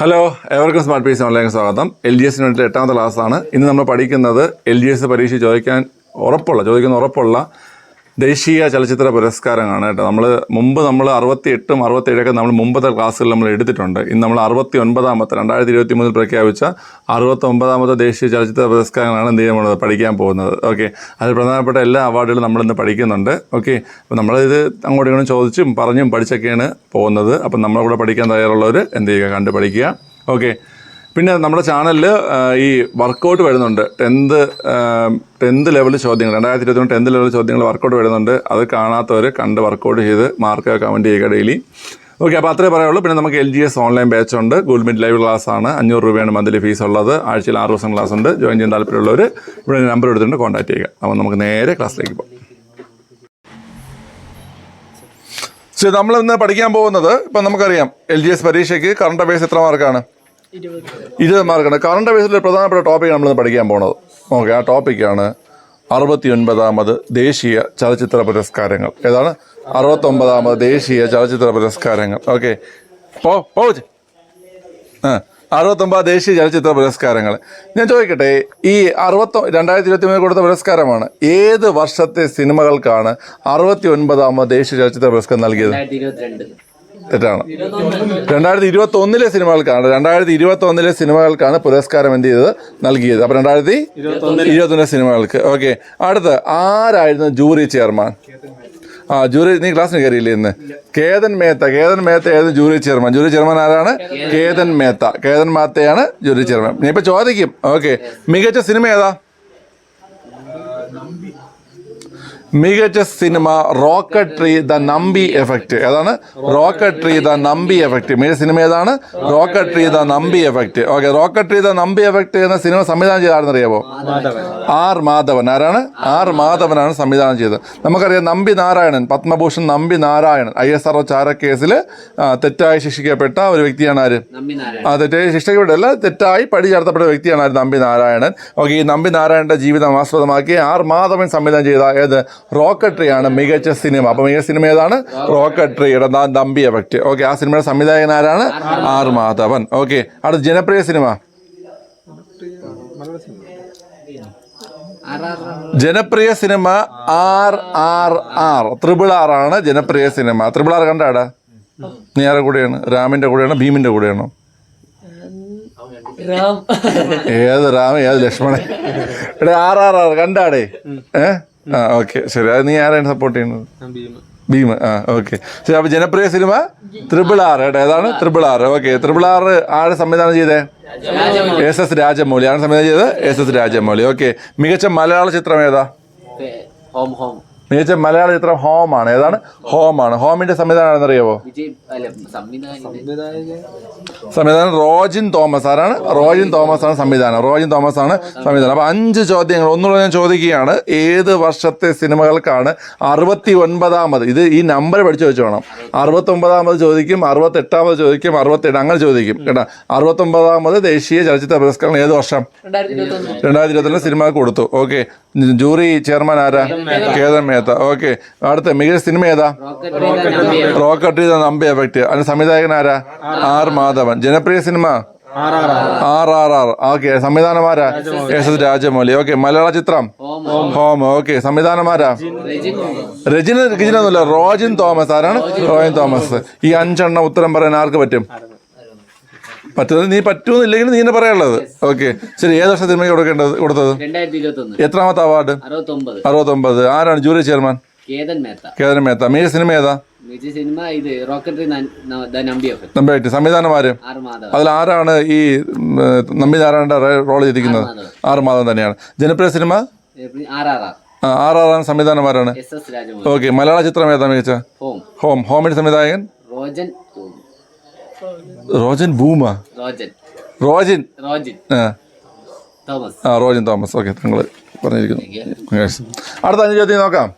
Hello ഏവർക്കും smart peace online സ്വാഗതം. L G എസിന് വേണ്ടിയിട്ട് എട്ടാമത്തെ ക്ലാസ്സാണ് ഇന്ന് നമ്മൾ പഠിക്കുന്നത് എൽ ജി എസ് പരീക്ഷ ചോദിക്കാൻ ഉറപ്പുള്ള ചോദിക്കുന്ന ഉറപ്പുള്ള ദേശീയ ചലച്ചിത്ര പുരസ്കാരങ്ങളാണ് കേട്ടോ. നമ്മൾ മുമ്പ് നമ്മൾ അറുപത്തി എട്ടും അറുപത്തി ഏഴൊക്കെ നമ്മൾ മുമ്പത്തെ ക്ലാസ്സുകളിൽ നമ്മൾ എടുത്തിട്ടുണ്ട്. ഇന്ന് നമ്മൾ അറുപത്തി ഒൻപതാമത്തെ രണ്ടായിരത്തി ഇരുപത്തി മൂന്നിൽ പ്രഖ്യാപിച്ച അറുപത്തി ഒമ്പതാമത്തെ ദേശീയ ചലച്ചിത്ര പുരസ്കാരങ്ങളാണ് എന്ത് ചെയ്യുന്നത് പഠിക്കാൻ പോകുന്നത്. ഓക്കെ. അതിൽ പ്രധാനപ്പെട്ട എല്ലാ അവാർഡുകളും നമ്മൾ ഇന്ന് പഠിക്കുന്നുണ്ട്. ഓക്കെ. അപ്പോൾ നമ്മളിത് അങ്ങോട്ടും ഇങ്ങോട്ടും ചോദിച്ചും പറഞ്ഞും പഠിച്ചൊക്കെയാണ് പോകുന്നത്. അപ്പം നമ്മളെ കൂടെ പഠിക്കാൻ തയ്യാറുള്ളവർ എന്ത് ചെയ്യുക? കണ്ട് പഠിക്കുക ഓക്കെ. പിന്നെ നമ്മുടെ ചാനലിൽ ഈ വർക്കൗട്ട് വരുന്നുണ്ട്. ടെൻത്ത് ടെൻത്ത് ലെവൽ ചോദ്യങ്ങൾ. രണ്ടായിരത്തി ഇരുപത്തി ടെൻത്ത് ലെവൽ ചോദ്യങ്ങൾ വർക്കൗട്ട് വരുന്നുണ്ട്. അത് കാണാത്തവർ കണ്ട് വർക്കൗട്ട് ചെയ്ത് മാർക്ക് കമന്റ് ചെയ്യുക ഡെയിലി ഓക്കെ അപ്പോൾ അത്രേ പറയുള്ളൂ. പിന്നെ നമുക്ക് L G S online batch ഉണ്ട്. ഗൂഗിൾ ലൈവ് ക്ലാസ് ആണ്. അഞ്ഞൂറ് രൂപയാണ് മന്ത്ലി ഫീസ് ഉള്ളത്. ആഴ്ചയിൽ ആറ് ദിവസം ക്ലാസ് ഉണ്ട്. ജോയിൻ ചെയ്യാൻ താല്പര്യമുള്ളവർ ഇവിടെ നമ്പർ എടുത്തിട്ടുണ്ട് കോൺടാക്ട് ചെയ്യുക. അപ്പോൾ നമുക്ക് നേരെ ക്ലാസ്സിലേക്ക് പോകാം. സോ നമ്മൾ ഇന്ന് പഠിക്കാൻ പോകുന്നത് ഇപ്പം നമുക്കറിയാം എൽ ജി എസ് പരീക്ഷയ്ക്ക് കറണ്ട് അഫയേഴ്സ് എത്ര മാർക്കാണ് ഇരുപത്. മാർക്കാണ് കറണ്ട് അഫയേഴ്സിൽ പ്രധാനപ്പെട്ട ടോപ്പിക് നമ്മൾ പഠിക്കാൻ പോകുന്നത് ഓക്കെ ആ ടോപ്പിക്കാണ് അറുപത്തി ഒൻപതാമത് ദേശീയ ചലച്ചിത്ര പുരസ്കാരങ്ങൾ. ഏതാണ്? അറുപത്തൊമ്പതാമത് ദേശീയ ചലച്ചിത്ര പുരസ്കാരങ്ങൾ. ഓക്കെ പോ പോ. ആ അറുപത്തൊമ്പത് ദേശീയ ചലച്ചിത്ര പുരസ്കാരങ്ങൾ. ഞാൻ ചോദിക്കട്ടെ ഈ അറുപത്തൊ രണ്ടായിരത്തി ഇരുപത്തി മൂന്നിൽ കൊടുത്ത പുരസ്കാരമാണ്. ഏത് വർഷത്തെ സിനിമകൾക്കാണ് അറുപത്തി ഒൻപതാമത് ദേശീയ ചലച്ചിത്ര പുരസ്കാരം നൽകിയത്? തെറ്റാണ് രണ്ടായിരത്തി ഇരുപത്തി ഒന്നിലെ സിനിമകൾക്കാണ് രണ്ടായിരത്തി ഇരുപത്തി ഒന്നിലെ സിനിമകൾക്കാണ് പുരസ്കാരം എന്ത് ചെയ്തത് നൽകിയത്. അപ്പൊ രണ്ടായിരത്തി ഇരുപത്തൊന്നിലെ. സിനിമകൾക്ക്. ഓക്കെ. അടുത്ത് ആരായിരുന്നു ജൂറി ചെയർമാൻ? ആ ജൂറി നീ ക്ലാസ്സിന് കയറിയില്ലേ ഇന്ന്? കേതൻ മേത്ത. കേതൻ മേത്ത ഏത് ജൂറി ചെയർമാൻ. ജൂറി ചെയർമാൻ ആരാണ്? കേതൻ മേത്ത. കേതൻ മേത്തയാണ് ജൂറി ചെയർമാൻ. നീ ഇപ്പൊ ചോദിക്കും. ഓക്കെ. മികച്ച സിനിമ ഏതാ? മികച്ച സിനിമ റോക്കട്രി ദ നമ്പി എഫക്റ്റ് ഏതാണ്? റോക്കട്രി ദ നമ്പി എഫക്റ്റ് മികച്ച സിനിമ ഏതാണ്? Rocketry the Nambi effect okay rocketry the Nambi effect എന്ന സിനിമ സംവിധാനം ചെയ്ത ആരെന്നറിയാമോ ആർ മാധവൻ. ആരാണ്? ആർ മാധവനാണ് സംവിധാനം ചെയ്തത്. നമുക്കറിയാം Nambi Narayanan Padma Bhushan Nambi Narayanan I S R O ചാരക്കേസിൽ തെറ്റായി ശിക്ഷിക്കപ്പെട്ട ഒരു വ്യക്തിയാണ് ആര്? ആ തെറ്റായി ശിക്ഷിക്കപ്പെട്ടല്ല തെറ്റായി പടി ചേർത്തപ്പെട്ട വ്യക്തിയാണ് ആര്? നമ്പി നാരായണൻ. ഓക്കെ ഈ നമ്പി നാരായണന്റെ ജീവിതം ആസ്പദമാക്കി ആർ മാധവൻ സംവിധാനം ചെയ്ത ഏത്? റോക്കട്രിയാണ് മികച്ച സിനിമ. അപ്പൊ മികച്ച സിനിമ ഏതാണ്? റോക്കട്രിയുടെ നമ്പി എഫക്റ്റ് ഓക്കെ ആ സിനിമയുടെ സംവിധായകൻ ആരാണ്? ആർ മാധവൻ. ഓക്കെ അടുത്ത ജനപ്രിയ സിനിമ ആർ ആർ ആർ. ജനപ്രിയ cinema R R R. Triple R ആണ് ജനപ്രിയ സിനിമ. ത്രിപിൾ ആർ കണ്ടാടാ നീ ആരുടെ കൂടെയാണ്? രാമിന്റെ കൂടെയാണ്? ഭീമിന്റെ കൂടെയാണോ? ഏത് രാമ? ഏത് ലക്ഷ്മണൻ? എടാ ആർ ആർ ആർ. കണ്ടാടേ? ഏ? ആ ഓക്കെ. ശരി. അത് നീ ആരാണ് സപ്പോർട്ട് ചെയ്യുന്നത്? ഭീമ ആ ഓക്കെ ശരി അപ്പൊ ജനപ്രിയ സിനിമ ത്രിപിൾ ആർ കേട്ടോ. ഏതാണ്? Triple R okay triple R ആര് സംവിധാനം ചെയ്തേ? എസ് എസ് രാജമൗലി ആണ് സംവിധാനം ചെയ്തത്? എസ് എസ് രാജമൗലി ഓക്കെ മികച്ച മലയാള ചിത്രം ഏതാ? ഹോം ഹോം മികച്ച മലയാള ചിത്രം ഹോമാണ് ആണ്. ഏതാണ്? ഹോമാണ് ആണ്. ഹോമിന്റെ സംവിധാനം അറിയാവോ വിജയ് അല്ല സംവിധായകൻ. സംവിധാനം റോജിൻ തോമസ് ആരാണ്? റോജിൻ തോമസ് ആണ് സംവിധാനം. റോജിൻ തോമസ് ആണ് സംവിധാനം. അപ്പൊ അഞ്ച് ചോദ്യങ്ങൾ. ഒന്നുകൂടെ ഞാൻ ചോദിക്കുകയാണ്. ഏത് വർഷത്തെ സിനിമകൾക്കാണ് അറുപത്തി ഒൻപതാമത് ഇത് ഈ നമ്പർ പഠിച്ചു വെച്ച് വേണം. അറുപത്തി ഒമ്പതാമത് ചോദിക്കും അറുപത്തി എട്ടാമത് ചോദിക്കും അറുപത്തി അങ്ങനെ ചോദിക്കും. കേട്ടോ? അറുപത്തി ഒമ്പതാമത് ദേശീയ ചലച്ചിത്ര പുരസ്കാരം ഏത് വർഷം? രണ്ടായിരത്തി ഇരുപത്തി ഒന്ന് രണ്ടായിരത്തി ഇരുപത്തിരണ്ട് സിനിമ കൊടുത്തു. ഓക്കെ. ജൂറി ചെയർമാൻ ആരാ? കേതൻ മേത്ത. ഓക്കെ. അടുത്ത മികച്ച സിനിമ ഏതാ? റോക്കറ്റ് നമ്പി എഫക്റ്റ് അതിന് സംവിധായകൻ ആരാ? ആർ മാധവൻ. ജനപ്രിയ cinema? R R R. Okay. സംവിധാനമാരാ എസ് എസ് രാജമൗലി. ഓക്കെ. മലയാള ചിത്രം? Home okay. സംവിധാനമാരാ രജിൻ രജിന രജിനൊന്നുമില്ല റോജിൻ തോമസ്. ആരാണ്? റോജിൻ തോമസ്. ഈ അഞ്ചെണ്ണം ഉത്തരം പറയാൻ ആർക്ക് പറ്റും? പറ്റുന്നത് നീ പറ്റുമെന്നില്ലെങ്കിൽ നീ എന്നെ പറയാനുള്ളത്. ഓക്കെ ശരി ഏത് വർഷം സിനിമയ്ക്ക് കൊടുക്കേണ്ടത് കൊടുത്തത്? എത്രാമത്തെ അവാർഡ് അറുപത്തൊമ്പത്. ആരാണ് ജൂറി ചെയർമാൻ കേതൻ മേത്ത. മികച്ച സിനിമ ഏതാ? വിജയ് സിനിമ ഇത് rocket the Nambi of Nambi എട്ട് സംവിധാനമാര് അതിൽ ആരാണ് ഈ നമ്പി നാരായണന്റെ റോൾ ചെയ്തിരിക്കുന്നത്? ആറ് മാധവൻ. തന്നെയാണ്. ജനപ്രിയ സിനിമ ആർ ആർ ആർ ആ, ആർ ആറാണ് സംവിധാനമാരാണ് ഓക്കെ മലയാള ചിത്രം ഏതാ മികച്ച? ഹോം. ഹോം. ഹോമിന്റെ സംവിധായകൻ? റോജൻ റോജൻ ഭൂമ. റോജൻ. റോജൻ. റോജിൻ. ആ, റോജൻ തോമസ്. ഓക്കെ താങ്കൾ പറഞ്ഞിരിക്കുന്നു. അടുത്ത അഞ്ച് ചോദ്യം നോക്കാം.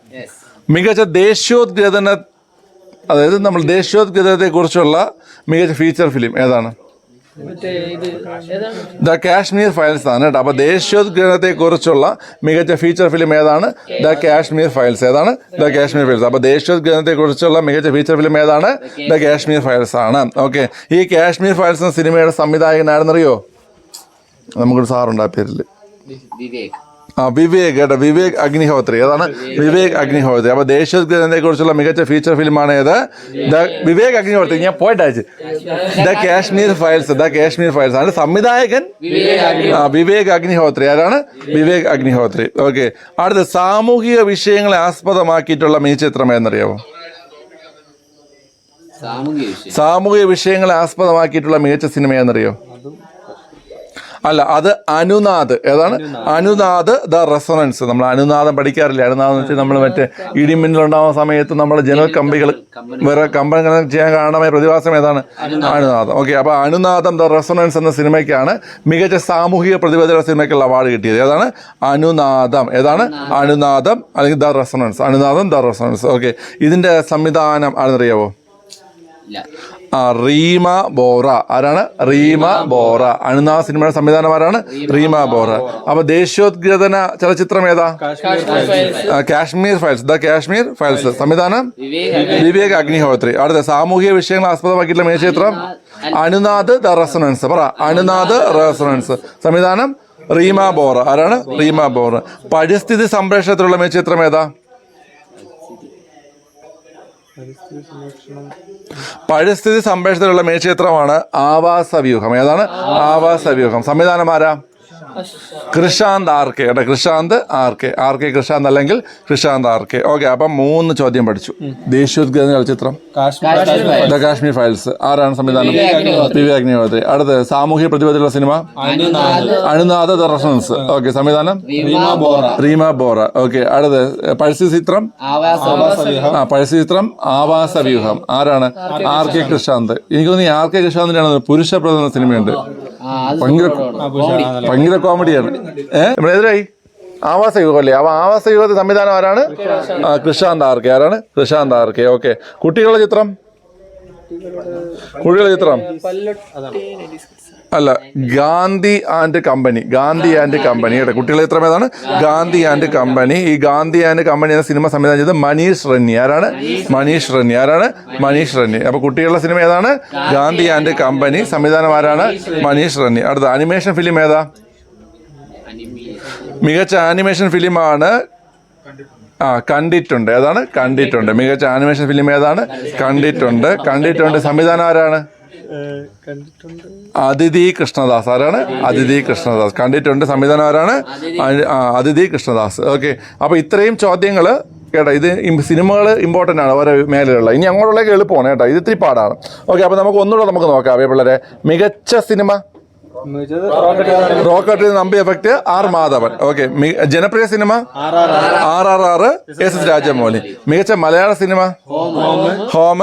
മികച്ച ദേശീയോദ്ഗ്രഥന അതായത് നമ്മൾ ദേശീയോദ്ഗ്രഥനത്തെ കുറിച്ചുള്ള മികച്ച ഫീച്ചർ ഫിലിം ഏതാണ്? ദ കാശ്മീർ ഫയൽസ് ആണ് കേട്ടോ. അപ്പോൾ ദേശീയോദ്ഗ്രഹത്തെ കുറിച്ചുള്ള മികച്ച ഫീച്ചർ ഫിലിം ഏതാണ്? ദ കാശ്മീർ ഫയൽസ് ഏതാണ്? The Kashmir files. അപ്പോൾ ദേശീയോദ്ഗ്രഹത്തെ കുറിച്ചുള്ള മികച്ച ഫീച്ചർ ഫിലിം ഏതാണ്? ദ കാശ്മീർ ഫയൽസ് ആണ്. ഓക്കെ. ഈ കാശ്മീർ ഫയൽസ് എന്ന സിനിമയുടെ സംവിധായകനായിരുന്നറിയോ നമുക്കൊരു സാറുണ്ട് ആ പേരിൽ വിവേക്. ആ വിവേക് കേട്ടോ. വിവേക് അഗ്നിഹോത്രി. അതാണ് വിവേക് അഗ്നിഹോത്രി. അപ്പൊ ദേശീയത്തെ കുറിച്ചുള്ള മികച്ച ഫീച്ചർ ഫിലിമാണ് ഏത് ദ വിവേക് അഗ്നിഹോത്രി. ഞാൻ പോയിട്ടയച്ച് the Kashmir files the Kashmir files. ആണ് സംവിധായകൻ ആ വിവേക് അഗ്നിഹോത്രി. ആരാണ്? വിവേക് അഗ്നിഹോത്രി. ഓക്കെ. അടുത്ത സാമൂഹിക വിഷയങ്ങളെ ആസ്പദമാക്കിയിട്ടുള്ള മികച്ച ചിത്രം ഏതെന്നറിയാമോ സാമൂഹിക വിഷയം സാമൂഹിക വിഷയങ്ങളെ ആസ്പദമാക്കിയിട്ടുള്ള മികച്ച സിനിമ ഏതെന്നറിയോ? അല്ല അത് അനുനാദ്. ഏതാണ്? അനുനാദ്. The resonance. നമ്മൾ അനുനാദം പഠിക്കാറില്ല? അനുനാദം എന്ന് വെച്ചാൽ നമ്മൾ മറ്റേ ഇടിമിന്നലുണ്ടാവുന്ന സമയത്ത് നമ്മൾ ജനൽ കമ്പികൾ വേറെ കമ്പനികൾ ചെയ്യാൻ കാരണമായ പ്രതിഭാസം ഏതാണ്? അനുനാദം. ഓക്കെ അപ്പോൾ അനുനാദം ദ റെസൊണൻസ് എന്ന സിനിമയ്ക്കാണ് മികച്ച സാമൂഹിക പ്രതിബദ്ധത സിനിമയ്ക്കുള്ള അവാർഡ് കിട്ടിയത്. ഏതാണ്? അനുനാദം. ഏതാണ്? അനുനാദം. അല്ലെങ്കിൽ ദ റെസൊണൻസ്. അനുനാദം ദ റെസൊണൻസ്. ഓക്കെ ഇതിന്റെ സംവിധാനം ആണെന്നറിയാവോ ആ റീമ ബോറ. ആരാണ്? റീമ ബോറ. അണുനാ സിനിമയുടെ സംവിധാനമാരാണ് റീമ ബോറ. അപ്പൊ ദേശീയോദ്ഗ്രഥന ചലച്ചിത്രം ഏതാ? Kashmir files. The Kashmir files. സംവിധാനം? വിവേക് അഗ്നിഹോത്രി. അടുത്ത സാമൂഹിക വിഷയങ്ങൾ ആസ്പദമാക്കിയിട്ടുള്ള മേശ ചിത്രം അനുനാദ് ദ റെസണൻസ്. പറ. അനുനാദ് റെസണൻസ്. സംവിധാനം? റീമ ബോറ. ആരാണ്? റീമ ബോറ. പരിസ്ഥിതി സംരക്ഷണത്തിലുള്ള മേശ ചിത്രം ഏതാ? പരിസ്ഥിതി സംരക്ഷണത്തിലുള്ള മേൽക്ഷേത്രമാണ് ആവാസ വ്യൂഹം ഏതാണ്? ആവാസ വ്യൂഹം സംവിധാനം ആരാ? Krishand R K. കേട്ടോ Krishand R K. R K Krishand അല്ലെങ്കിൽ കൃഷാന്ത് ആർ കെ. ഓക്കെ അപ്പം മൂന്ന് ചോദ്യം പഠിച്ചു. ദേശീയോദ്ഗ്രഹ ചലച്ചിത്രം ദ കാശ്മീർ ഫയൽസ്. ആരാണ് സംവിധാനം? വിവേക് അഗ്നിഹോത്രി. അടുത്ത് സാമൂഹ്യ പ്രതിബദ്ധതയുള്ള cinema? Anunaad the resonance. Okay സംവിധാനം? റീമ ബോറ. ഓക്കെ അടുത്ത് പഴശ്ശി ചിത്രം? ആ പഴശ്ശി ചിത്രം ആവാസ വ്യൂഹം. ആരാണ്? R K Krishand. എനിക്ക് തോന്നി ആർ കെ കൃഷാന്തിനാണ് പുരുഷ പ്രധാന സിനിമയുണ്ട് ഭയങ്കര കോമഡി കോമഡിയാണ്. ഏഹ് നമ്മുടെ എതിരായി? ആവാസ യുഗം അല്ലേ അപ്പൊ ആവാസ യുഗത്തെ സംവിധാനം ആരാണ്? ആ കൃഷാന്ത് ആർക്കെ? ആരാണ്? കൃഷാന്ത് ആർക്കെ? ഓക്കെ. കുട്ടികളുടെ ചിത്രം? കുട്ടികളുടെ ചിത്രം? അല്ല Gandhi and company Gandhi and company കേട്ടോ കുട്ടികളെ എത്ര ഏതാണ്? ഗാന്ധി ആൻഡ് കമ്പനി ഈ ഗാന്ധി ആൻഡ് കമ്പനി എന്ന സിനിമ സംവിധാനം ചെയ്തത് മനീഷ് റന്നി ആരാണ്? മനീഷ് റന്നി ആരാണ്? മനീഷ് റന്നി അപ്പൊ കുട്ടികളുടെ സിനിമ ഏതാണ്? ഗാന്ധി ആൻഡ് കമ്പനി സംവിധാനം ആരാണ്? മനീഷ് റന്നി അടുത്ത അനിമേഷൻ ഫിലിം ഏതാ? മികച്ച ആനിമേഷൻ ഫിലിമാണ് ആ കണ്ടിട്ടുണ്ട്. ഏതാണ്? കണ്ടിട്ടുണ്ട്. മികച്ച ആനിമേഷൻ ഫിലിം ഏതാണ്? കണ്ടിട്ടുണ്ട്. കണ്ടിട്ടുണ്ട്. സംവിധാനം ആരാണ്? അതിഥി കൃഷ്ണദാസ്. ആരാണ്? അതിഥി കൃഷ്ണദാസ്. കണ്ടിട്ടുണ്ട്. സംവിധാനം ആരാണ്? അതിഥി. കൃഷ്ണദാസ്. ഓക്കെ. അപ്പോൾ ഇത്രയും ചോദ്യങ്ങൾ കേട്ടോ ഇത് സിനിമകൾ ഇമ്പോർട്ടന്റ് ആണ് ഓരോ മേഖലകളിലുള്ള ഇനി അങ്ങോട്ടുള്ളതൊക്കെ എളുപ്പമാണ് കേട്ടോ. ഇത് ഇത്തിരി പാടാണ്. ഓക്കെ അപ്പോൾ നമുക്ക് ഒന്നുകൂടെ നമുക്ക് നോക്കാം. അവയെ പിള്ളേരെ മികച്ച cinema rocket Nambi effect R Madhavan. Okay ജനപ്രിയ cinema R R R S S Rajamouli മികച്ച മലയാള സിനിമ ഹോം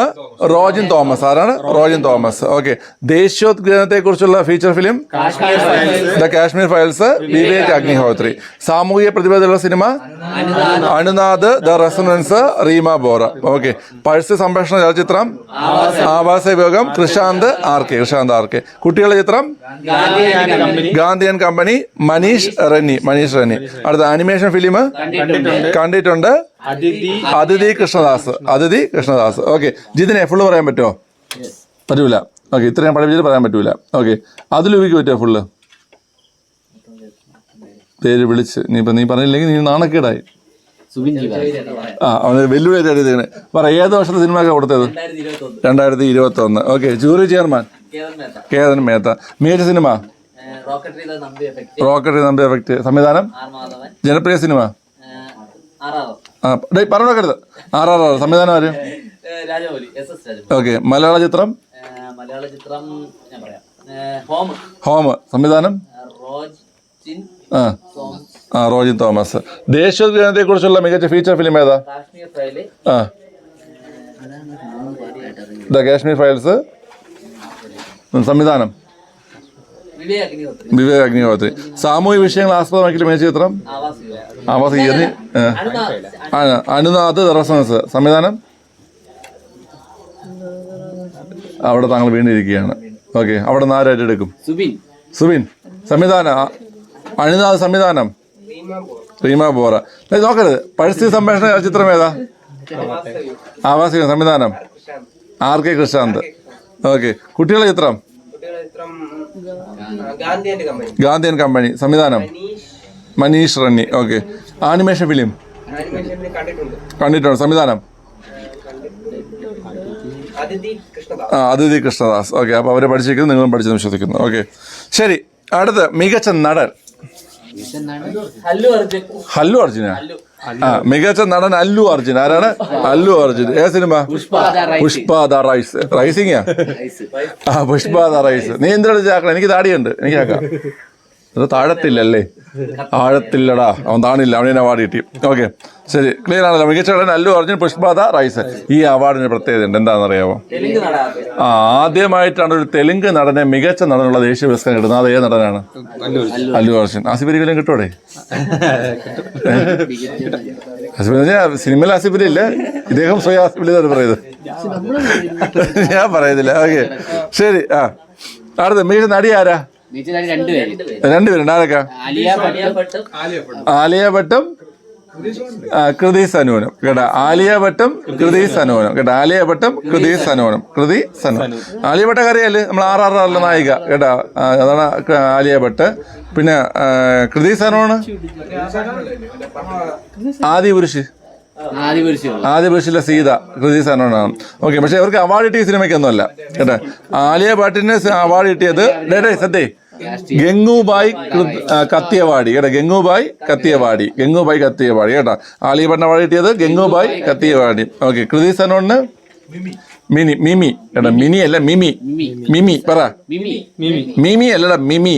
റോജിൻ തോമസ്. ആരാണ്? റോജിൻ തോമസ്. ഓക്കെ ദേശീയോദ്ഗ്രഹത്തെ കുറിച്ചുള്ള feature film the Kashmir files Vivek Agnihotri. സാമൂഹിക പ്രതിബദ്ധതയുള്ള cinema Anunaad the resonance Reema Bora. Okay purse സംരക്ഷണ ചലച്ചിത്രം ആവാസ വിഭാഗം Krishand R K Krishand R K. കുട്ടികളുടെ ചിത്രം ഗാന്ധി ആൻഡ് കമ്പനി മനീഷ് റെന്നി മനീഷ് റെന്നി. അടുത്ത അനിമേഷൻ ഫിലിം കണ്ടിട്ടുണ്ട്. അതിഥി കൃഷ്ണദാസ്. അതിഥി കൃഷ്ണദാസ്. ഓക്കെ ജിതിനെ ഫുള്ള് പറയാൻ പറ്റുമോ? പറ്റൂല. ഓക്കെ ഇത്രയും പഠിപ്പിച്ചിട്ട് പറയാൻ പറ്റൂല. ഓക്കെ അതിലുപിക്ക് പറ്റുമോ ഫുള്ള് പേര് വിളിച്ച്. നീ ഇപ്പം നീ പറഞ്ഞില്ലെങ്കിൽ നീ നാണക്കേടായി. സുബിൻ ജീവ ആ അവന് വെല്ലുവിളി പറ ഏത് വർഷത്തെ സിനിമയൊക്കെ കൊടുത്തത്? രണ്ടായിരത്തി ഇരുപത്തി ഒന്ന് okay jury chairman Ketan Mehta. മികച്ച സിനിമ? റോക്കറ്ററി നമ്പി എഫക്ട് റോക്കറ്റ് സംവിധാനം? ജനപ്രിയ സിനിമ? ആർ ആർ ആ ഡേ പറഞ്ഞോക്കരുത്. ആർ ആർ ആർ സംവിധാനം ആര് ഓക്കെ മലയാള ചിത്രം? മലയാള ചിത്രം ഹോം ഹോം സംവിധാനം? ആ. റോജിൻ തോമസ്. ദേശീയോദ്ഗ്രഹത്തെ കുറിച്ചുള്ള മികച്ച ഫീച്ചർ ഫിലിം ഏതാ? ആ. The Kashmir files. സംവിധാനം. വിവേക അഗ്നിഹോത്രി സാമൂഹ്യ വിഷയങ്ങൾ ആസ്പദമാക്കിയിട്ട് മികച്ച ചിത്രം? ആവാസ് അനുനാഥ് റെസണൻസ് സംവിധാനം? അവിടെ താങ്കൾ വീണ്ടിരിക്കുകയാണ് ഓക്കെ അവിടെ നിന്ന് ആരായിട്ട് എടുക്കും? സുബിൻ. സുബിൻ. സംവിധാനം. ആ, അണിനാഥ് സംവിധാനം. റീമ ബോറ. നോക്കരുത്. പരിസ്ഥിതി സംരക്ഷണ ചിത്രം ഏതാ? ആവാസിക സംവിധാനം. R K Krishand. ഓക്കെ. കുട്ടികളെ ചിത്രം? ഗാന്ധിയൻ കമ്പനി സംവിധാനം? Manish Renny okay. Animation film? കണ്ടിട്ടുണ്ട്. സംവിധാനം? ആ അതിഥി കൃഷ്ണദാസ്. ഓക്കെ അപ്പോൾ അവരെ പഠിച്ചിരിക്കുന്നു നിങ്ങളും പഠിച്ചെന്ന് വിശ്വസിക്കുന്നു. ഓക്കെ. ശരി അടുത്ത് മികച്ച നടൻ. ഹല്ലു അർജുന ഹല്ലു അർജുന? മികച്ച നടൻ അല്ലു അർജുൻ. ആരാണ്? അല്ലു അർജുൻ. ഏ cinema? Pushpa. The rise. Rising? ആ പുഷ്പ ദ റൈസ്. നീ എന്തിനാണ് ചാക്കണം? എനിക്ക് താടിയുണ്ട്. എനിക്ക് ആക്കാം ഇത് താഴത്തില്ലല്ലേ? ആഴത്തില്ലടാ അവൻ താണില്ല. അവനെ അവാർഡ് കിട്ടി. ഓക്കെ ശരി. ക്ലിയർ ആണല്ലോ. മികച്ച നടൻ അല്ലു അർജുൻ പുഷ്പാദ റൈസൻ ഈ അവാർഡിന് പ്രത്യേകത ഉണ്ട്. എന്താണെന്ന് അറിയാമോ തെലുങ്ക് നടാ. ആ ആദ്യമായിട്ടാണ് ഒരു തെലുങ്ക് നടനെ മികച്ച നടനുള്ള ദേശീയ പുരസ്കാരം കിട്ടുന്നത്. അത് ഏത് നടനാണ്? അല്ലു അർജുൻ. ആസിഫരിക്കലും കിട്ടൂടെ? ആസിഫ് സിനിമയിൽ ആസിഫലി ഇല്ല ഇദ്ദേഹം സ്വയം ആസിഫലി തന്നെ എന്നാണ് പറയുന്നത്. ഞാൻ പറയുന്നില്ല. ഓക്കെ ശരി. ആ. അടുത്ത. മികച്ച നടി ആരാ? രണ്ടുപേരുണ്ട്. ആരൊക്കെ? ആലിയ ഭട്ടും കൃതി സനൂനം. കേട്ടോ? ആലിയ ഭട്ടും കൃതി സനൂനം. കേട്ടോ? ആലിയ ഭട്ടും കൃതി സനൂനം. കൃതി സനൂനം. ആലിയ ഭട്ട അറിയാൽ? നമ്മൾ ആർ ആർ ആറിലെ നായിക. കേട്ടോ? അതാണ് ആലിയ ഭട്ട്. പിന്നെ കൃതി സനോണ് ആദി പുരുഷ്. ആദ്യ പുരുഷിലെ സീത കൃതി സനോണാണ് ഓക്കെ പക്ഷെ അവർക്ക് അവാർഡ് കിട്ടിയ സിനിമയ്ക്കൊന്നുമല്ല. കേട്ടോ? ആലിയ ഭട്ടിന് അവാർഡ് കിട്ടിയത് ഡേ ഡേ സത്യേ. ഗംഗുബായ് കത്തിയവാടി. കേട്ടോ ഗംഗുബായ് കത്തിയവാടി. ഗംഗുബായ് കത്തിയവാടി. കേട്ടോ. ഭട്ടിന് അവാർഡ് കിട്ടിയത് ഗംഗുബായ് കത്തിയവാടി. ഓക്കെ കൃതി സനോണ് മിനി മിമി. കേട്ടോ മിനി അല്ല മിമി. മിമി. പറ. മിമി. അല്ലടാ മിമി.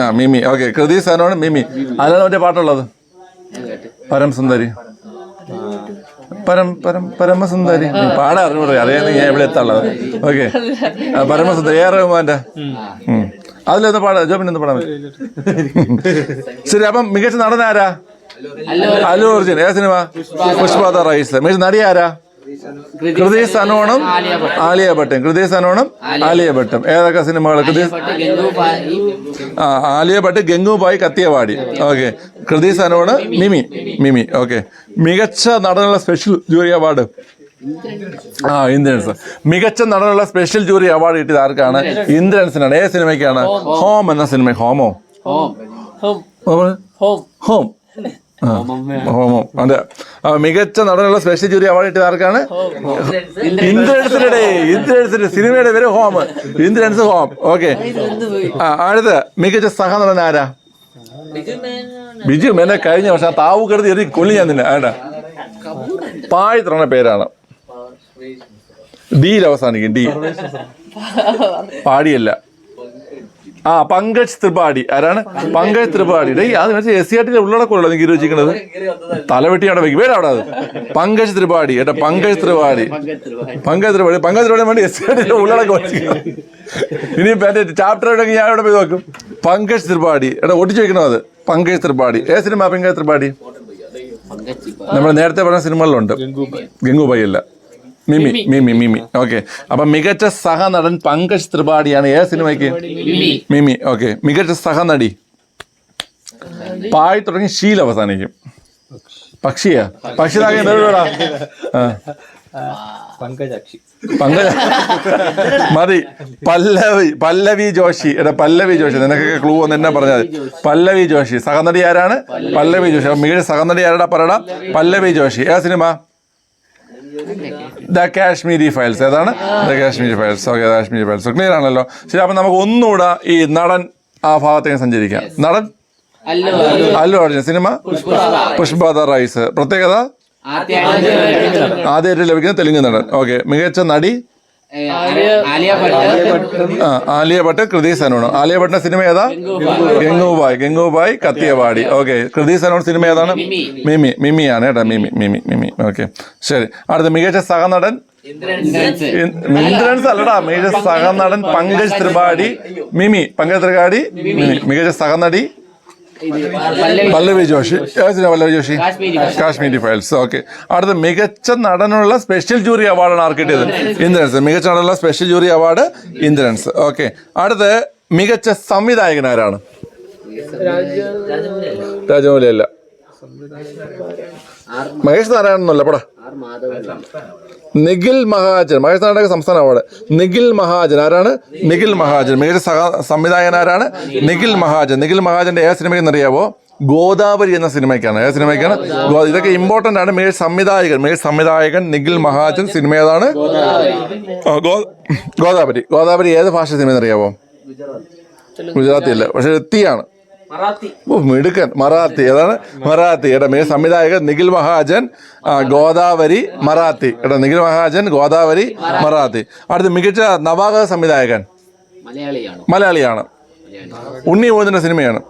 ആ മിമി. ഓക്കെ കൃതി സനോണ് മിമി. അതാണ് മറ്റേ പാട്ടുള്ളത്. പരം സുന്ദരി പരം പരം പരമസുന്ദരി. പാടാറിഞ്ഞു പാടാ അറിഞ്ഞൂടെ അറിയാമെന്ന് ഞാൻ എവിടെ എത്താനുള്ളത്. ഓക്കെ. പരമസുന്ദരി. ഏറെ ഉം. അതിലൊന്ന് പാടാ? ജോബിന് ഒന്ന് പാടാൻ ശരി അപ്പം മികച്ച നടൻ ആരാ? അല്ലു അർജുൻ. ഏ സിനിമ? പുഷ്പാത റൈസ്. മികച്ച നടി ആരാ? കൃതി സനോണം ആലിയ ഭട്ടും. കൃതി സനോണം ആലിയ ഭട്ടും. ഏതൊക്കെ സിനിമകൾ കൃതി ആ ആലിയ ഭട്ട് ഗംഗുബായി കത്തിയവാടി. ഓക്കെ. കൃതി സനോണ് മിമി. മിമി. ഓക്കെ. മികച്ച നടനുള്ള സ്പെഷ്യൽ ജൂറി അവാർഡ്. ആ ഇന്ദ്രൻസ് മികച്ച നടനുള്ള സ്പെഷ്യൽ ജൂറി അവാർഡ് കിട്ടിയത് ആർക്കാണ്? ഇന്ദ്രൻസിനാണ് ഏ സിനിമയ്ക്കാണ്? ഹോം. എന്ന സിനിമ. ഹോമോ? ഹോം. അതെ. മികച്ച നടനുള്ള സ്പെഷ്യൽ ജൂറി അവാർഡ് കിട്ടിയത് ആർക്കാണ്? ഇന്ദ്രൻസിന്റെ ഇന്ദ്രൻസിന്റെ സിനിമയുടെ പേര് ഹോം. ഇന്ദ്രൻസ് ഹോം. ഓക്കെ. ആ അടുത്ത. മികച്ച സഹനടൻ ആരാ? ബിജു മേനെ കഴിഞ്ഞ വർഷം ആ താവു കരുതി എറി കൊല്ലി ഞാൻ നിന്നെ. ആടാ പായത്രണ പേരാണ്. ഡിയിൽ അവസാനിക്കും ഡി പാടിയല്ല. ആ പങ്കജ് ത്രിപാഠി. ആരാണ്? പങ്കജ് ത്രിപാഠി. ഡേ അത് എസ് സി ആർട്ടിന്റെ ഉള്ളടക്കമുള്ള നിങ്ങൾ രുചിക്കുന്നത് തലവെട്ടി അവിടെ വെക്കും. അവിടെ അത്? പങ്കജ് ത്രിപാഠി. ഏട്ടാ പങ്കജ് ത്രിപാഠി. പങ്കജ് ത്രിപാഠി. പങ്കജ് ത്രിപാഠി വേണ്ടി എസ് സി ആർട്ടിന്റെ ഉള്ളടക്കം ഇനി മറ്റേ ചാപ്റ്റർ ഞാൻ അവിടെ പോയി നോക്കും. പങ്കജ് ത്രിപാഠി. ഏട്ടാ ഒട്ടിച്ചു വെക്കണോ അത്? പങ്കജ് ത്രിപാഠി. ഏ സിനിമ പങ്കജ് ത്രിപാഠി? നമ്മൾ നേരത്തെ പറഞ്ഞ സിനിമകളിലുണ്ട്. ഗംഗുബൈ അല്ല. മിമി മിമി. മിമി ഓക്കെ. അപ്പൊ മികച്ച സഹനടൻ പങ്കജ് ത്രിപാഠിയാണ് ഏത് സിനിമയ്ക്ക്? മിമി. ഓക്കെ. മികച്ച സഹനടി. പായി തുടങ്ങി ശീൽ അവസാനിക്കും. പക്ഷിയാ? പക്ഷി പങ്കജാക്ഷി. പങ്കജ മതി. പല്ലവി പല്ലവി ജോഷി. എടാ പല്ലവി ജോഷി. നിനക്കൊക്കെ ക്ലൂ ഒന്ന് എന്നെ പറഞ്ഞാൽ മതി. പല്ലവി ജോഷി. സഹനടി ആരാണ്? പല്ലവി ജോഷി. അപ്പൊ മികച്ച സഹനടി ആരാടാ പറയടാ? പല്ലവി ജോഷി. ഏതാ സിനിമ? The Kashmiri files. ഏതാണ്? The Kashmiri files. Okay Kashmiri files. Clear ആണല്ലോ ശരി അപ്പൊ നമുക്ക് ഒന്നുകൂടെ ഈ നടൻ ആ ഭാഗത്തേക്ക് സഞ്ചരിക്കാം. നടൻ? Allu Arjun. Cinema? Pushpa the rise. പ്രത്യേകത? ആദ്യമായിട്ട് ലഭിക്കുന്ന തെലുങ്ക് നടൻ. ഓക്കെ മികച്ച നടി? ആലിയ ഭട്ട്. കൃതി സനോണ്? ആലിയ ഭട്ടിന്റെ സിനിമ ഏതാ? ഗംഗുബായ്. ഗംഗുബായ്. കത്തിയവാടി. ഓക്കെ. കൃതി സനോൺ സിനിമ ഏതാണ്? മിമി. മിമിയാണ് കേട്ടോ മിമി മിമി മിമി. ഓക്കെ. ശരി. അടുത്ത മികച്ച സഹനടൻ? ഇന്ദ്രൻസ് അല്ലടാ. മികച്ച സഹനടൻ പങ്കജ് ത്രിപാഠി. മിമി. പങ്കജ് ത്രിപാഠി. മിമി. മികച്ച സഹനടി? പല്ലവി ജോഷി. പല്ലവി ജോഷി. കാശ്മീരി കാശ്മീരി ഫയൽസ്. ഓക്കെ. അടുത്ത മികച്ച നടനുള്ള സ്പെഷ്യൽ ജൂറി അവാർഡാണ് ആർക്ക് കിട്ടിയത്? ഇന്ദ്രൻസ്. മികച്ച നടനുള്ള special jury award Indrans. Okay. അടുത്ത് മികച്ച സംവിധായകൻ ആരാണ്? രാജമൗലി അല്ല. മഹേഷ് നാരായണൻ എന്നല്ല പടാ. നിഖിൽ മഹാജൻ മഹേഷ് നാടക സംസ്ഥാന അവാർഡ് നിഖിൽ മഹാജൻ ആരാണ്? നിഖിൽ മഹാജൻ. മികച്ച സഹ സംവിധായകൻ ആരാണ്? നിഖിൽ മഹാജൻ. നിഖിൽ മഹാജന്റെ ഏത് സിനിമയ്ക്ക് അറിയാവോ ഗോദാവരി എന്ന സിനിമയ്ക്കാണ്. ഏത് സിനിമയ്ക്കാണ്? ഇതൊക്കെ ഇമ്പോർട്ടന്റ് ആണ്. മികച്ച സംവിധായകൻ. മികച്ച സംവിധായകൻ നിഖിൽ മഹാജൻ. സിനിമ ഏതാണ്? ഗോദാവരി. ഗോദാവരി ഏത് ഭാഷ സിനിമ അറിയാവോ ഗുജറാത്തി അല്ല പക്ഷെ എത്തിയാണ് മിടുക്കൻ. മറാത്തി. അതാണ് മറാത്തി. എടാ മേ സംവിധായകൻ നിഖിൽ മഹാജൻ ഗോദാവരി മറാത്തി. എടാ നിഖിൽ മഹാജൻ ഗോദാവരി മറാത്തി. അടുത്ത മികച്ച നവാഗത സംവിധായകൻ. മലയാളിയാണോ. മലയാളിയാണ്. ഉണ്ണി മോദിന്റെ സിനിമയാണ്.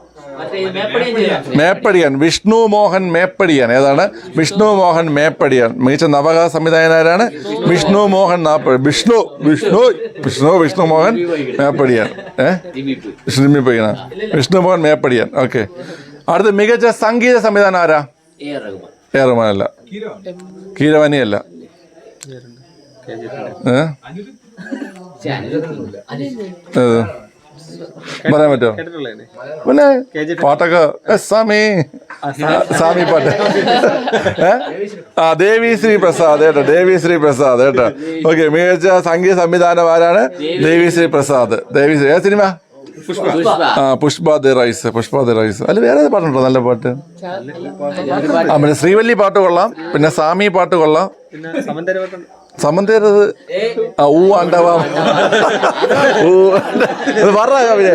മേപ്പടിയാൻ വിഷ്ണു മോഹൻ മേപ്പടിയാൻ. ഏതാണ്? വിഷ്ണു മോഹൻ മേപ്പടിയാൻ. മികച്ച നവക സംവിധായകനാരാണ് വിഷ്ണു മോഹൻ നാപ്പടി വിഷ്ണു വിഷ്ണു വിഷ്ണു വിഷ്ണു മോഹൻ മേപ്പടിയാൻ. ഏഹ് വിഷ്ണു മോഹൻ മേപ്പടിയാൻ. ഓക്കെ. അടുത്ത മികച്ച സംഗീത സംവിധാനം ആരാ? എ റഹ്മാൻ. അല്ല കീരവാനിയല്ല. ഏ? ശ്ശെ, അനുരൂപ് ഏത്? പറയാൻ പറ്റുമോ? പിന്നെ പാട്ടൊക്കെ ഏ, സ്വാമി. സ്വാമി. പാട്ട്. ആ ആ ദേവിശ്രീ പ്രസാദ് കേട്ടോ ദേവിശ്രീ പ്രസാദ് കേട്ടോ. ഓക്കെ മികച്ച സംഗീത സംവിധാനം ആരാണ്? ദേവിശ്രീ പ്രസാദ്. ദേവിശ്രീ ഏത് സിനിമ? പുഷ്പ. ആ Pushpa the rise Pushpa the rise. അല്ല വേറെ ഏത് പാട്ടുണ്ടോ? നല്ല പാട്ട്. ആ പിന്നെ ശ്രീവല്ലി പാട്ട് കൊള്ളാം പിന്നെ സാമി പാട്ട് കൊള്ളാം. സമന്തേരത്? ആ ഊ ആണ്ടവാ പറഞ്ഞ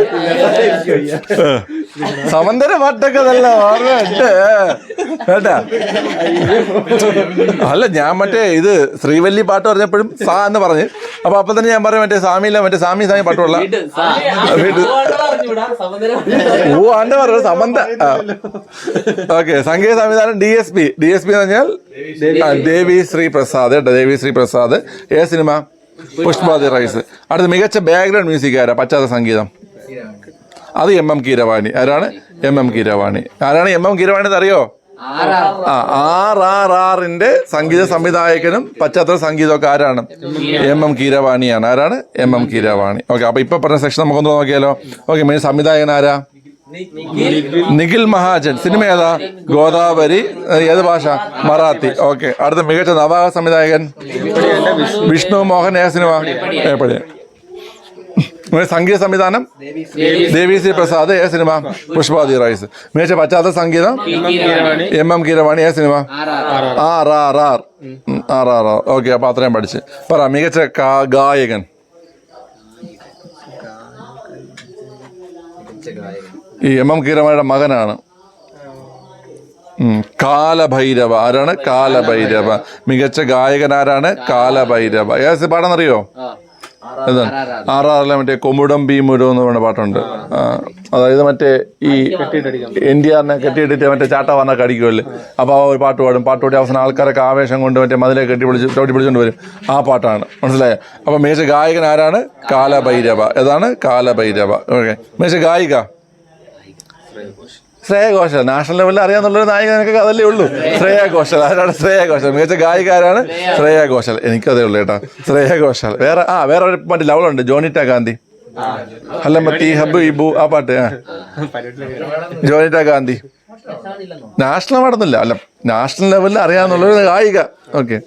സമന്തര പാട്ടൊക്കെതല്ല ഓർമ്മയുണ്ട് കേട്ടാ. അല്ല ഞാൻ മറ്റേ ഇത് ശ്രീവല്ലി പാട്ട് പറഞ്ഞപ്പോഴും സാ എന്ന് പറഞ്ഞ്. അപ്പൊ അപ്പൊ തന്നെ ഞാൻ പറയാം മറ്റേ സാമിയില്ല മറ്റേ സാമി സാമി പാട്ടുള്ള ഓ ആണ്ട പറഞ്ഞു സമന്ത. ഓക്കെ സംഗീത സംവിധാനം D S P. D S P എന്ന് പറഞ്ഞാൽ ദേവി ശ്രീ പ്രസാദ് കേട്ടോ ദേവി ശ്രീ പ്രസാദ്. ഏ സിനിമ? പുഷ്പാദി റൈസ്. അടുത്ത മികച്ച ബാക്ക്ഗ്രൗണ്ട് മ്യൂസിക് ആരാ? പശ്ചാത്തല സംഗീതം. അത് എം എം കീരവാണി. ആരാണ്? M M Keeravani. ആരാണ് എം എം കീരവാണി എന്ന് അറിയോ ആ ആർ ആർ ആറിന്റെ സംഗീത സംവിധായകനും പശ്ചാത്തല സംഗീതമൊക്കെ ആരാണ്? എം എം കീരവാണിയാണ്. ആരാണ്? M M Keeravani. ഓക്കെ അപ്പൊ ഇപ്പൊ പറഞ്ഞ സെക്ഷൻ നമുക്കൊന്ന് നോക്കിയാലോ? ഓക്കെ മെയിൻ സംവിധായകൻ ആരാ? നിഖിൽ മഹാജൻ. സിനിമ ഏതാ? ഗോദാവരി. ഏത് ഭാഷ? മറാത്തി. ഓക്കെ. അടുത്ത മികച്ച നവാഗ സംവിധായകൻ വിഷ്ണു മോഹൻ. ഏ സിനിമ ഏപ്പടി സംഗീത സംവിധാനം? ദേവി ശ്രീ പ്രസാദ്. ഏ സിനിമ? പുഷ്പാദി റൈസ്. മികച്ച പശ്ചാത്തല സംഗീതം? M M Keeravani. ഏ cinema? R R R. R R R. Okay അപ്പൊ അത്രയും പഠിച്ച്. പറ മികച്ച ഗായകൻ. ഗായകൻ. ഈ എം എം കീരമായുടെ മകനാണ്. കാലഭൈരവ. ആരാണ്? കാലഭൈരവ. മികച്ച ഗായകൻ ആരാണ്? കാലഭൈരവ. ഏത് പാടാന്നറിയോ? ഇതാണ്. ആറാറിലെ മറ്റേ കൊമുടം ഭീമുരം എന്ന് പറയുന്ന പാട്ടുണ്ട്. അതായത് മറ്റേ ഈ എൻ ഡി ആറിനെ കെട്ടിയിട്ടിട്ട് മറ്റേ വന്ന അടിക്കുമല്ലേ അപ്പോൾ ആ. ഒരു പാട്ട് പാടും. പാട്ട് പാടി അവസാനം ആൾക്കാരൊക്കെ ആവേശം കൊണ്ട് മറ്റേ മതിലെ കെട്ടി പിടിച്ച് ചവിട്ടി പിടിച്ചുകൊണ്ട് വരും. ആ പാട്ടാണ്. മനസ്സിലായോ? അപ്പോൾ മികച്ച ഗായകൻ ആരാണ്? കാലഭൈരവ. ഏതാണ്? കാലഭൈരവ. ഓക്കെ. മികച്ച ഗായിക. ശ്രേയ ഘോഷൽ നാഷണൽ ലെവലിൽ അറിയാന്നുള്ളൊരു നായിക നിനക്ക് അതല്ലേ ഉള്ളൂ? ശ്രേയ ഘോഷൽ ആരാണ് ശ്രേയ ഘോഷൽ മികച്ച ഗായികാരാണ് ശ്രേയ ഘോഷൽ എനിക്കതേ ഉള്ളൂ കേട്ടോ. ശ്രേയ ഘോഷൽ വേറെ ആ വേറെ ഒരു മറ്റേ ലവളുണ്ട്. ജോണിറ്റ ഗാന്ധി. അല്ലമ്പത്തി ഹബ് ഇബു ആ പാട്ട് ആ. ജോണിറ്റ ഗാന്ധി. നാഷണൽ പാടുന്നില്ല അല്ല നാഷണൽ ലെവലിൽ അറിയാന്നുള്ളൊരു ഗായിക ഓക്കെ.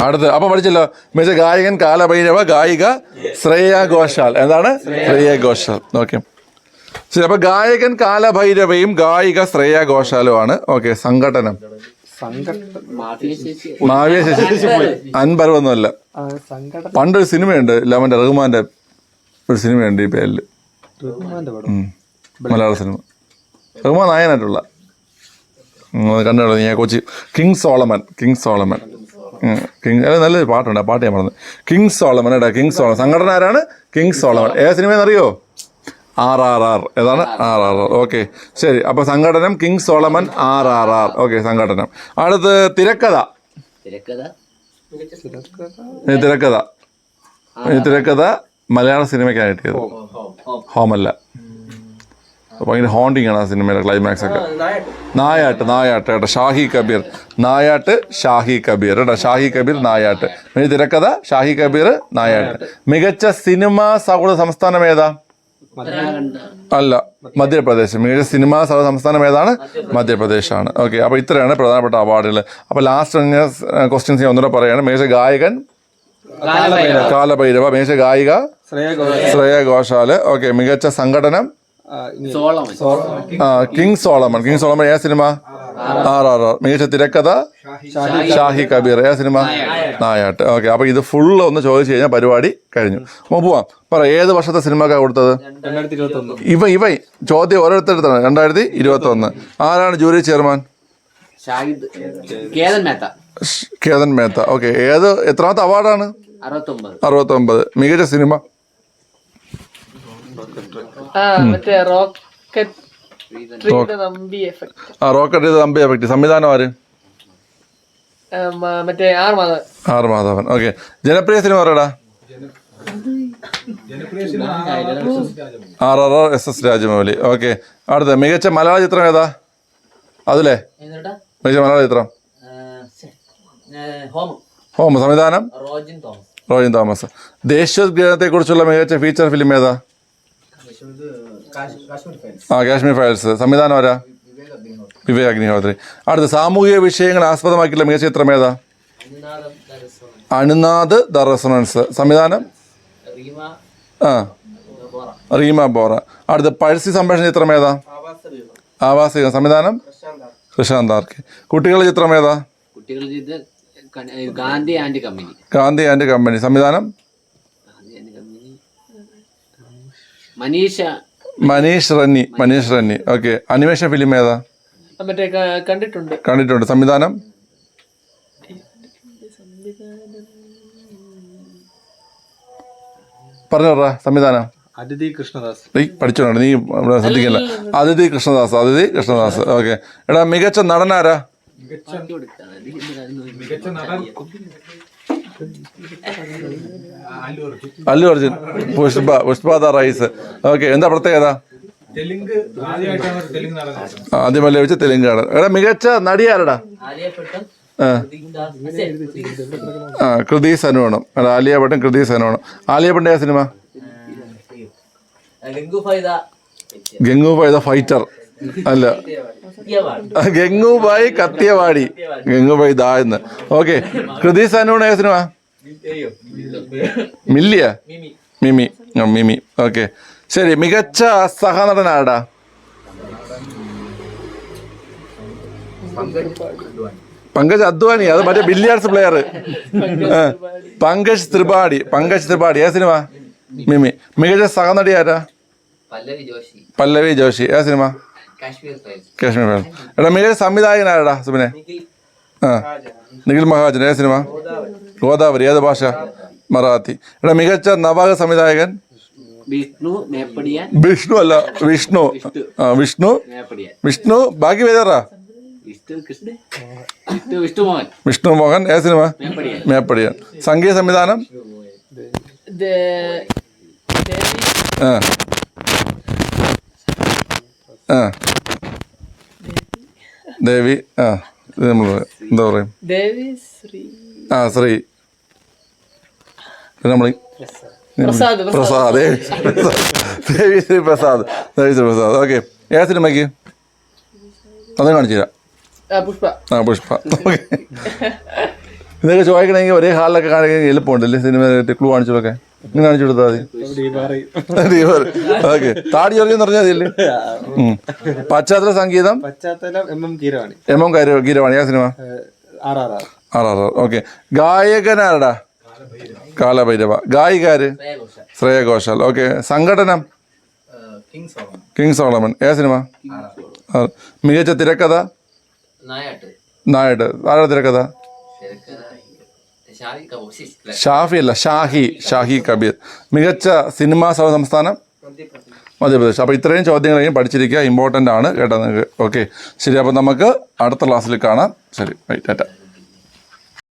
അടുത്ത്. അപ്പൊ പഠിച്ചല്ലോ. മികച്ച ഗായകൻ കാലഭൈരവ ഗായിക ശ്രേയ ഘോഷാൽ എന്താണ്? ശ്രേയ ഘോഷാൽ ഓക്കെ. ശരി അപ്പൊ ഗായകൻ കാലഭൈരവയും ഗായിക ശ്രേയ ഘോഷാലുമാണ് ഓക്കെ സംഘടനം. മാവിയ ശശി അൻപർവൊന്നുമല്ല പണ്ടൊരു സിനിമയുണ്ട് ലവന്റെ റഹ്മാന്റെ ഒരു സിനിമയുണ്ട് ഈ പേരിൽ. ഉം. മലയാള സിനിമ. റഹ്മാൻ നായനായിട്ടുള്ള കണ്ടോ ഞാൻ Kochi. King Solomon King Solomon. King അത് നല്ലൊരു പാട്ടുണ്ട് ആ പാട്ട് ഞാൻ പറഞ്ഞത് കിങ് സോളമൻ കേട്ടോ കിങ് സോളമൻ. സംഘടന ആരാണ്? King Solomon. ഏത് സിനിമയെന്നറിയോ ആർ ആർ ആർ. ഏതാണ്? R R R. ഓക്കെ. ശരി. അപ്പോൾ സംഘടനം King Solomon R R R. Okay സംഘടനം. അടുത്ത് തിരക്കഥ. തിരക്കഥ? തിരക്കഥ. മലയാള സിനിമയ്ക്കാണ് കിട്ടിയത്. ഹോമല്ല. ഭയങ്കര ഹോണ്ടിങ് ആണ് ആ സിനിമയുടെ ക്ലൈമാക്സ് ഒക്കെ. നായാട്ട്. നായാട്ട് കേട്ടോ. ഷാഹി കബീർ. നായാട്ട് ഷാഹി കബീർ. കേട്ടോ ഷാഹി കബീർ നായാട്ട്. തിരക്കഥ ഷാഹി കബീർ നായാട്ട്. മികച്ച സിനിമാ സൗഹൃദ സംസ്ഥാനം ഏതാ? അല്ല മധ്യപ്രദേശ്. മികച്ച സിനിമാ സർവ സംസ്ഥാനം ഏതാണ്? മധ്യപ്രദേശാണ്. ഓക്കെ അപ്പോൾ ഇത്രയാണ് പ്രധാനപ്പെട്ട അവാർഡുകൾ. അപ്പോൾ ലാസ്റ്റ് ക്വസ്റ്റ്യൻസ് ഞാൻ ഒന്നുകൂടെ പറയുകയാണ് മികച്ച ഗായകൻ കാലഭൈരവ. മികച്ച ഗായിക ശ്രേയ ഘോഷാൽ. ഓക്കെ മികച്ച സംഘടനം? King Solomon. കിങ് സോളമൻ ഏ സിനിമ? R R R. മികച്ച തിരക്കഥ? ഷാഹി കബീർ. ഏതാ സിനിമ? നായാട്ട് ഓക്കെ അപ്പൊ ഇത് ഫുള്ള് ഒന്ന് ചോദിച്ചു കഴിഞ്ഞാൽ പരിപാടി കഴിഞ്ഞു. അപ്പോൾ പോവാം. പറ ഏത് വർഷത്തെ സിനിമക്കാ കൊടുത്തത്? ഇവ ഇവ ചോദ്യം ഓരോരുത്തരുത്താണ് രണ്ടായിരത്തി ഇരുപത്തി ഒന്ന് ആരാണ് jury chairman? Shahid Ketan Mehta. Okay ഏത് എത്രാമത്തെ അവാർഡാണ്? അറുപത്തൊമ്പത്. അറുപത്തി ഒമ്പത് മികച്ച സിനിമ? റോക്കറ്റ് ആ റോക്കറ്റ് തമ്പി എഫക്റ്റ് സംവിധാനം ആര്? മറ്റേ R Madhavan. R Madhavan. Okay ജനപ്രിയ സിനിമ പറയടാ. R R R S S Rajamouli. Okay അടുത്ത മികച്ച മലയാള ചിത്രം ഏതാ? അതിലെ? മികച്ച മലയാള ചിത്രം? ഹോം ഹോം സംവിധാനം? റോജിൻ തോമസ്. റോജിൻ തോമസ്. ദേശീയോദ്ഗ്രഹത്തെ കുറിച്ചുള്ള മികച്ച ഫീച്ചർ ഫിലിം ഏതാ? ആ കാശ്മീർ ഫയൽസ്. സംവിധാനം ആരാ? വിവേക് അഗ്നിഹോത്രി അടുത്ത സാമൂഹിക വിഷയങ്ങൾ ആസ്പദമാക്കിയുള്ള മികച്ച ചിത്രം ഏതാ? Anunaad the resonance. സംവിധാനം? ആ റീമ ബോറ. അടുത്ത പഴ്സി സംഭാഷണ ചിത്രം ഏതാ? ആവാസ സംവിധാനം? പ്രശാന്ത് ആർക്ക് കുട്ടികളുടെ ചിത്രം ഏതാ? Gandhi and company. Gandhi and company. സംവിധാനം? Manisha Manish Ranni Manish Ranni. Okay animation film ഏതാ? മറ്റേ കണ്ടിട്ടുണ്ട്. കണ്ടിട്ടുണ്ട്. സംവിധാനം? പറഞ്ഞോറാ സംവിധാനം? അതിഥി കൃഷ്ണദാസ്. നീ പഠിച്ചോണ്ട് നീ ഇവിടെ ശ്രദ്ധിക്കില്ല അതിഥി കൃഷ്ണദാസ് അതിഥി കൃഷ്ണദാസ്. ഓക്കെ എടാ മികച്ച നടനാരാ? മികച്ച നടൻ. അല്ലു അർജുൻ പുഷ്പ പുഷ്പത റൈസ്. ഓക്കെ എന്താ പ്രത്യേകത? ആദ്യമല്ലേ വെച്ച തെലുങ്ക് ആണ് എടാ മികച്ച നടിയാരടാ ആ. കൃതി സനുവണം എടാ ആലിയ ഭട്ടും കൃതി സനുവണം ആലിയ ഭട്ടിന്റെ ആ സിനിമ? ഗംഗു ഫൈദ ഫൈറ്റർ. അല്ല. ഗംഗുബായി കത്തിയവാടി. ഗംഗുബായി ദാ എന്ന്. ഓക്കെ. കൃതി സനുവണ ഏ സിനിമ? മില്ലിയ? മിമി. മിമി. ഓക്കെ. ശരി മികച്ച സഹനടൻ ആടാ പങ്കജ് അദ്വാനി അത് മറ്റേ ബില്ലിയാർഡ്സ് പ്ലെയർ പങ്കജ് ത്രിപാഠി പങ്കജ് ത്രിപാഠി. ഏ സിനിമ? മിമി. മികച്ച സഹനടി ആരാ പല്ലവി ജോഷി. പല്ലവി ജോഷി. ഏ സിനിമ? കാശ്മീർ ഫയൽസ് എടാ മികച്ച സംവിധായകൻ ആരാടാ സുബിനെ ആ. നിഖിൽ മഹാജൻ ഏത് സിനിമ? ഗോദാവരി. ഏത് ഭാഷ? മറാത്തി. എടാ മികച്ച നവാഗ സംവിധായകൻ? വിഷ്ണു അല്ല വിഷ്ണു. ആ വിഷ്ണു. വിഷ്ണു ബാക്കി പേരാ വിഷ്ണു കൃഷ്ണ വിഷ്ണു വിഷ്ണുമോഹൻ. വിഷ്ണു മോഹൻ ഏ സിനിമ? മേപ്പടിയാൻ. സംഗീത സംവിധാനം? ആ. ആ. ദേവി ആ ഇത് നമ്മൾ എന്താ പറയും? ദേവി ശ്രീ. ആ ശ്രീ. നമ്മൾ പ്രസാദ് പ്രസാദ്. ദേവി ശ്രീ പ്രസാദ്. ദേവി ശ്രീ പ്രസാദ്. ഓക്കെ ഏത് സിനിമയ്ക്ക്? അത് കാണിച്ചു തരാം. പുഷ്പ. ആ പുഷ്പ. ഓക്കെ. ഇതൊക്കെ ചോദിക്കണമെങ്കിൽ ഒരേ ഹാളിലൊക്കെ കാണിക്കാൻ എളുപ്പമുണ്ടല്ലേ സിനിമ ക്ലൂ കാണിച്ചതൊക്കെ? ഇങ്ങനെ കാണിച്ചു കൊടുത്താൽ മതി. ഓക്കെ. താടി ചൊറിയെന്ന് പറഞ്ഞാൽ മതിയല്ലേ. പശ്ചാത്തല സംഗീതം? പശ്ചാത്തലം M M Keeravani. M M കര ഗീരവാണി ആ cinema? R R R. Okay. ഗായകനാരടാ? കാലഭൈരവ. ഗായികാര്? Shreya Ghoshal okay. സംഘടനം? King Solomon. ഏ സിനിമ. മികച്ച തിരക്കഥ? നായാട്ട്. ആരുടെ തിരക്കഥ? ഷാഫി അല്ല ഷാഹി ഷാഹി കബീർ. മികച്ച സിനിമാ സംസ്ഥാനം മധ്യപ്രദേശ്. അപ്പോൾ ഇത്രയും ചോദ്യങ്ങൾ കഴിഞ്ഞ് പഠിച്ചിരിക്കുക ഇമ്പോർട്ടന്റ് ആണ് കേട്ടോ നിങ്ങൾക്ക്. ഓക്കെ ശരി അപ്പോൾ നമുക്ക് അടുത്ത ക്ലാസ്സിൽ കാണാം. ശരി ടാറ്റ.